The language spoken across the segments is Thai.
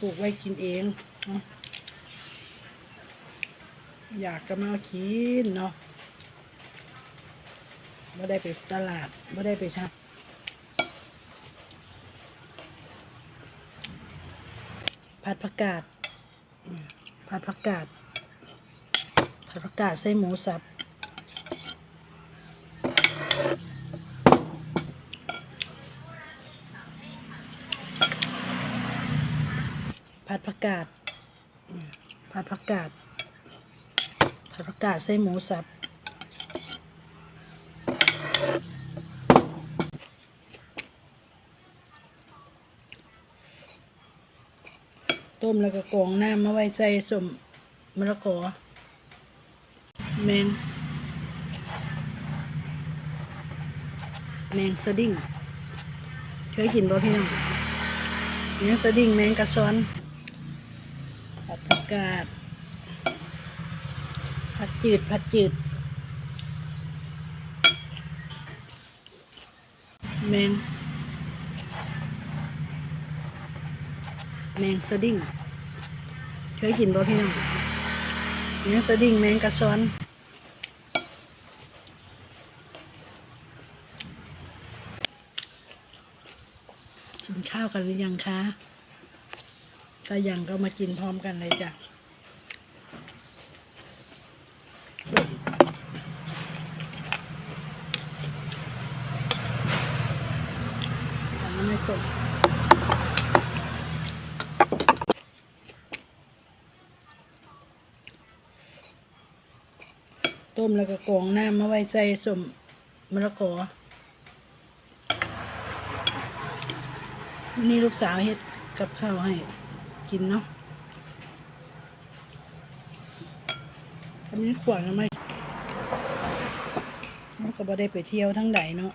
ปลูกไว้กินเองอยากก็มากินเนาะไม่ได้ไปตลาดไม่ได้ไปชาผัดผักกาดผัดผักกาดผัดผักกาดใส่หมูสับ ผัดผักกาดอืมผัดผั กาดผัดผักกาดใส่หมูสับ ต้มแล้วก็กรองน้ำมาไว้ใส่สมมะละกอแมง แมงสดิ้งเคยกินบ่พี่น้องแมงสดิ้งแมงกระซอนผัดผักกาด ผัดจืด ผัดจืด แมง แมงสดิ้งเคยกินบ่พี่น้องแมงสดิ้งแมงกระซอนกินข้าวกันหรือยังคะถ้ายังก็มากินพร้อมกันเลยจ้ะ อันต้มแล้วก็กรองน้ำมาไว้ใส่สมมะละกอนนี้ลูกสาวเฮ็ดกับข้าวให้กินเนาะทำนี้ขวางทำไมเราก็บ่ได้ไปเที่ยวทั้งใดเนาะ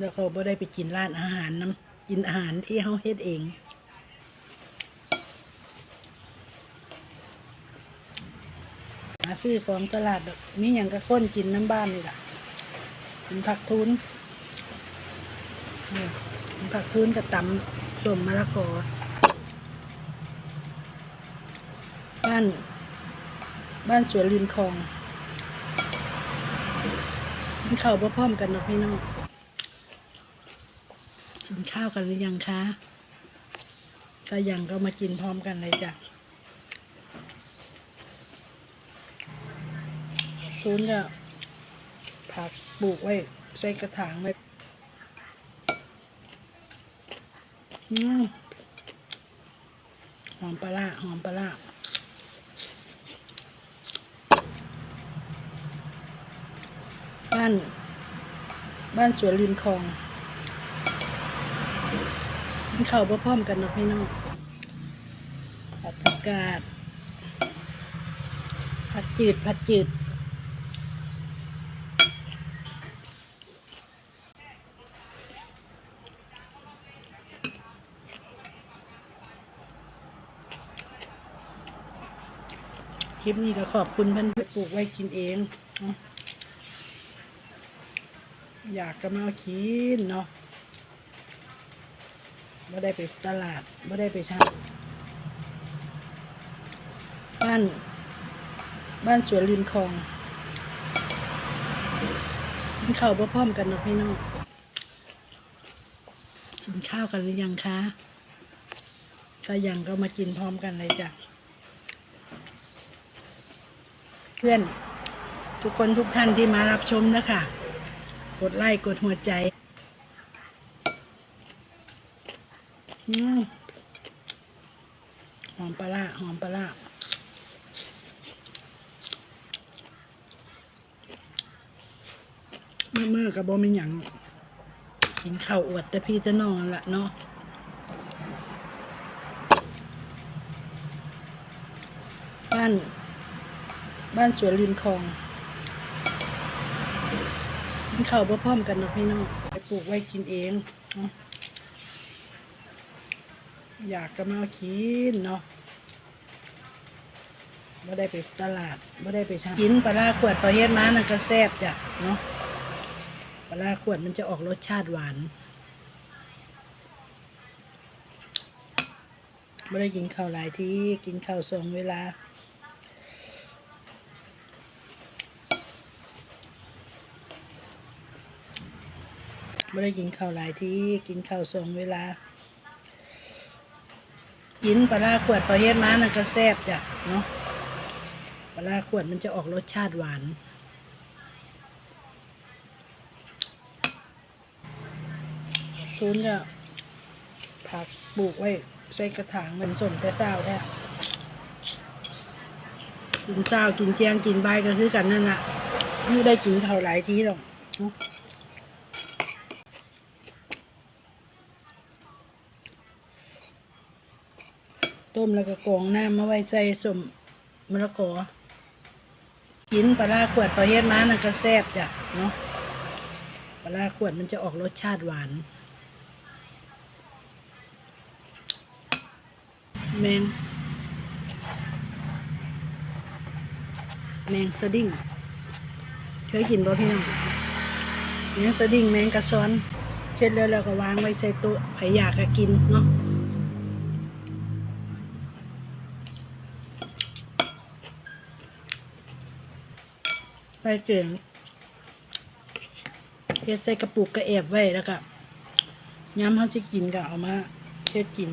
แล้วก็บ่ได้ไปกินร้านอาหารน้ำกินอาหารที่เขาเฮ็ดเองหาซื้อของตลาดดอกมีอย่างกระค้นกินน้ำบ้านนี่แหละกินผักทุนนี่กินผักทุนกับตำส้มมะละกอบ้านบ้านสวนริมคลองกินข้าวพร้อมกันเนาะพี่น้อง กินข้าวกันหรือยังคะถ้ายังก็มากินพร้อมกันเลยจ้ะทุนก็ผักปลูกไว้ใส่กระถางไว้หอมปลาหอมปลาบ้าน บ้านสวนริมคลอง ข้าวพร้อมกันเนาะพี่น้องผัดผักกาด ผัดจืดผัดจืดคลิปนี้ก็ขอบคุณเพื่อนไปปลูกไว้กินเอง อยากก็มากินเนาะ ไม่ได้ไปตลาดไม่ได้ไปชาบ้าน บ้านสวนริมคลองกินข้าวพร้อมกันเนาะพี่น้องกินข้าวกันหรือยังคะถ้ายังก็มากินพร้อมกันเลยจ้ะเพื่อนทุกคนทุกท่านที่มารับชมนะคะ กดไลค์กดหัวใจ อืม หอมปลาหอมปลาเมื่อเมื่อกับบอมีหยังกินข้าวอวดแต่พี่จะนอนละเนาะบ้าน บ้านสวนริมคลองกินข้าวพร้อมกันเนาะพี่น้องไปปลูกไว้กินเองเนาะ อยากก็มากินเนาะไม่ได้ไปตลาดไม่ได้ไปชากินปลาขวดปลาเฮ็ดม้านั่นก็แซ่บจ้ะเนาะปลาร้าขวดมันจะออกรสชาติหวานไม่ได้กินข้าวหลายที่กินข้าวสองเวลาไม่ได้กินข้าวหลายที่กินข้าวสองเวลา กินปลาขวดพอเฮ็ดมานั่นก็แซ่บจ้ะเนาะปลาขวดมันจะออกรสชาติหวานทุนก็ผักปลูกไว้ใส่กระถางเหมือนสมแต่เศร้าแท้กินเศร้ากินเที่ยงกินใบก็คือกันนั่นแหละไม่ได้กินเท่าหลายทีหรอกเนาะ ต้มแล้วก็กรองน้ำมาไว้ใส่สมมะละกอกินปลาร้าขวดพอเฮ็ดมานั่นก็แซ่บจ้ะเนาะปลาร้าขวดมันจะออกรสชาติหวาน แมง แมงสดิ้งเคยกินบ่พี่น้องแมงสดิ้งแมงกระซ้อน เช็ดแล้วแล้วก็วางไว้ใส่โต๊ะใครอยากก็กินเนาะ ใส่เกลือเฮ็ดใส่กระปุกกระแอบไว้แล้วก็ย้ำเขาจะกินก็เอามาเฮ็ดกิน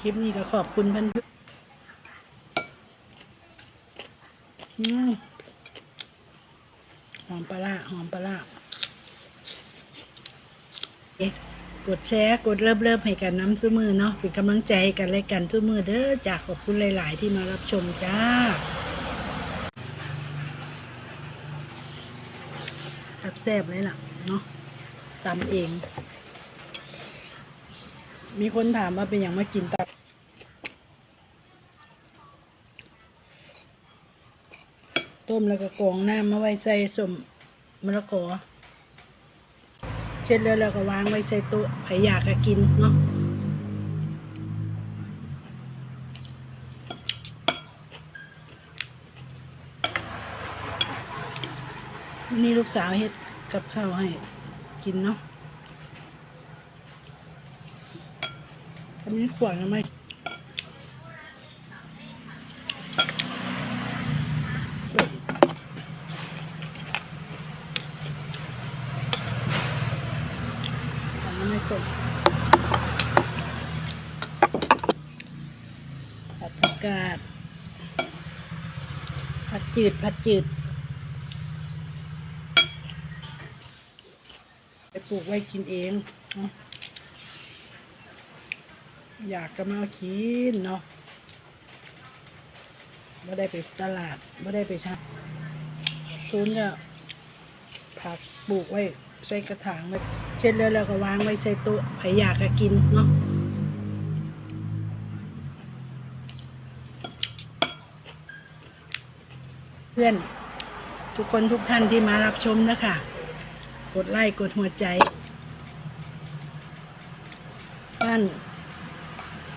คลิปนี้ก็ขอบคุณเพื่อนอืมหอมปลาร้าหอมปลาร้าเอ๊ะ กดแชร์ กดเริ่มเริ่มให้กันน้ำซุ้มือเนาะเป็นกำลังใจกันและกันซุ้มือเด้อจากขอบคุณหลาย ๆ ที่มารับชมจ้าแซ่บๆเลยล่ะเนาะตำเอง มีคนถามว่าเป็นอย่างมากินตับต้มแล้วก็กรองน้ำมาไว้ใส่สมมะละกอ เช็ดแล้วเราก็วางไว้ใส่โต๊ะใครอยากก็กินเนาะนี่ลูกสาวเฮ็ดกับข้าวให้กินเนาะอันนี้ขวานทำไมขวานทำไมกดผัดผั กาด ผัดจืด ผัดจืด ไปปลูกไว้กินเอง อยากก็มากินเนาะไม่ได้ไปตลาดไม่ได้ไปทำทุนก็ผักปลูกไว้ใส่กระถางไว้เช็ดแล้วแล้วก็วางไว้ใส่โต๊ะใครอยากก็กินเนาะ พื่อนทุกคนทุกท่านที่มารับชมนะคะ กดไลค์กดหัวใจ บ้าน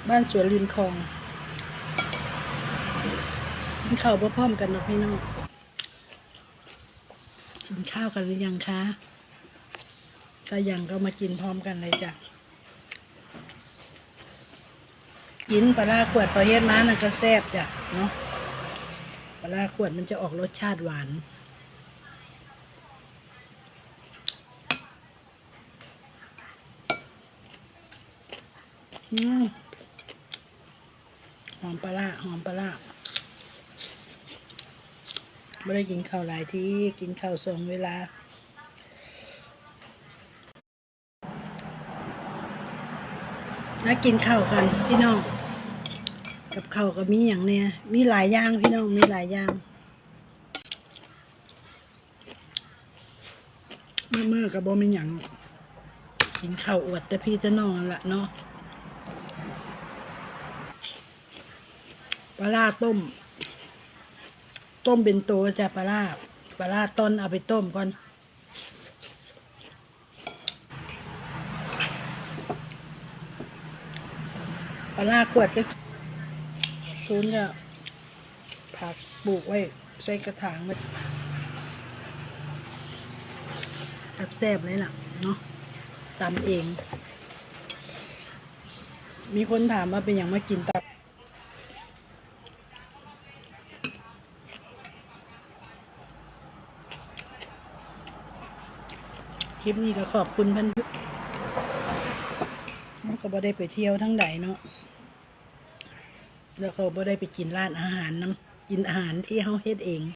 บ้านสวนริมคลองกินข้าวพร้อมกันนะพี่น้องกินข้าวกันหรือยังคะถ้ายังก็มากินพร้อมกันเลยจ้ะกินปลาร้าขวดพอเฮ็ดมานั่นก็แซ่บจ้ะเนาะ ปลาขวดมันจะออกรสชาติหวาน อืมหอมปลาหอมปลาร้าไม่ได้กินข้าวหลายที่กินข้าวสองเวลาแล้วกินข้าวกันพี่น้อง กับเขาก็มีอย่างเนี้ยมีหลายอย่างพี่น้องมีหลายอย่างเมื่อเมื่อกับบ่มีอย่างกินข้าวอวดแต่พี่จะนอนละเนาะปลาร้าต้ม ต้มเป็นตัวจ้ะปลาร้าปลาร้าต้นเอาไปต้มก่อนปลาร้าขวดก็ ทุนก็ผักปลูกไว้ ใส่กระถางไว้แซ่บๆเลยล่ะ เนาะตำเอง มีคนถามว่าเป็นอย่างมากินตับคลิปนี้ก็ขอบคุณเพันมันก็บ่ได้ไปเที่ยวทั้งใดเนาะ แล้วก็บ่ได้ไปกินร้านอาหารน้ำกินอาหารที่เฮาเฮ็ดเอง